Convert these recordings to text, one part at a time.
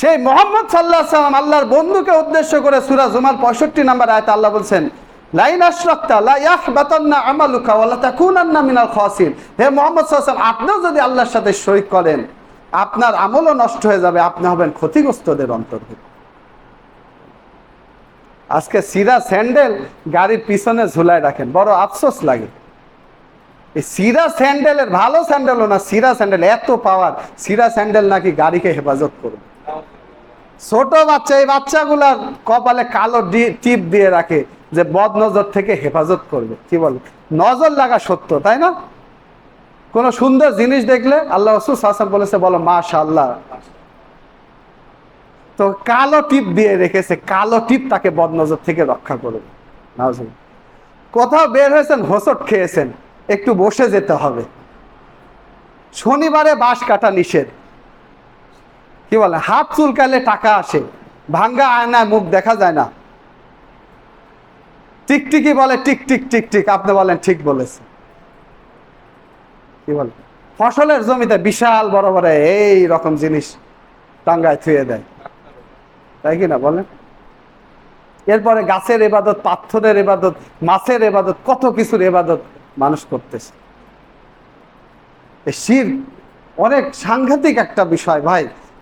সেই মোহাম্মদ সাল্লাহ সাল্লাম আল্লাহর বন্ধুকে উদ্দেশ্য করে সুরা জুমার পঁয়ষট্টি নাম্বার আয়তে আল্লাহ বলছেন, লাইন আশরাক্তা, লা ইয়াহবাতান্না আমালুকা ওয়ালা তাকুনান্না মিনাল খাসির। হে মোহাম্মদ সাল্লাল্লাহু আপনিও যদি আল্লাহর সাথে শরীক করেন, আপনার আমলও নষ্ট হয়ে যাবে, আপনি হবেন ক্ষতিগ্রস্তদের অন্তর্ভুক্ত। আজকে সিরা স্যান্ডেল গাড়ির পিছনে ঝুলায় রাখেন, বড় আফসোস লাগে। এই সিরা স্যান্ডেলের, ভালো স্যান্ডেলও না, সিরা স্যান্ডেল এত পাওয়ার, সিরা স্যান্ডেল নাকি গাড়িকে হেফাজত করবে। ছোট বাচ্চা, এই বাচ্চাগুলার কপালে কালো টিপ দিয়ে রাখে যে বদ নজর থেকে হেফাজত করবে। কি বল? নজর লাগা সত্য, তাই না? কোন সুন্দর জিনিস দেখলে আল্লাহ রসুল হাসান বলেছে, বলো মাশা আল্লাহ তো কালো টিপ দিয়ে রেখেছে, কালো টিপ তাকে বদনজর থেকে রক্ষা করবে। কোথাও বের হয়েছেন হোসট খেয়েছেন, একটু বসে যেতে হবে। শনিবারে বাঁশ কাটা নিষেধ। কি বলে, হাত চুলকালে টাকা আসে, ভাঙ্গা আয়নায় মুখ দেখা যায় না। টিকটিকি বলে টিক টিক টিক টিক, আপনি বলেন ঠিক বলেছে। কি বলে, ফসলের জমিতে বিশাল বড় বড় এই রকম জিনিস টাঙ্গায় থুয়ে দেয়। তাই কি না বলেন? এরপরে গাছের এবাদত, পাথরের এবাদত, মাছের এবাদত, কত কিছুর এবাদত মানুষ করতেছে। শির অনেক সাংঘাতিক একটা বিষয় ভাই।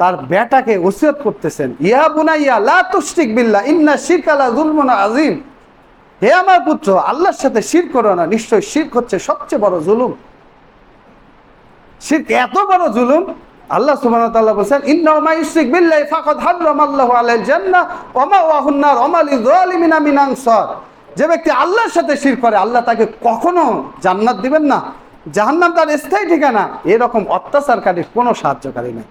তার বেটাকে ওসিয়ত করতেছেন, ইয়া বুনাইয়া, লা তুশরিক বিল্লাহ, ইন্না শিরকা লা যুলমুন আযীম। হে আমার পুত্র, আল্লাহর সাথে শির করো না নিশ্চয় শিরক হচ্ছে সবচেয়ে বড় জুলুম। শিরক এত বড় জুলুম, আল্লাহ সুবহানাহু ওয়া তাআলা বলেন ইন্নাহু মা ইউশরিক বিল্লাহি ফাকাদ হারামাল্লাহু আলাইহিল জান্নাহ, ওয়া মাওয়াহুন নার ওয়া মা লিযালিমিনা মিন আনসার। যে ব্যক্তি আল্লাহর সাথে শির করে, আল্লাহ তাকে কখনো জান্নাত দিবেন না, জাহান্নাম তার স্থায়ী ঠিকানা। এরকম অত্যাচারকারীর কোনো সাহায্যকারী নেই।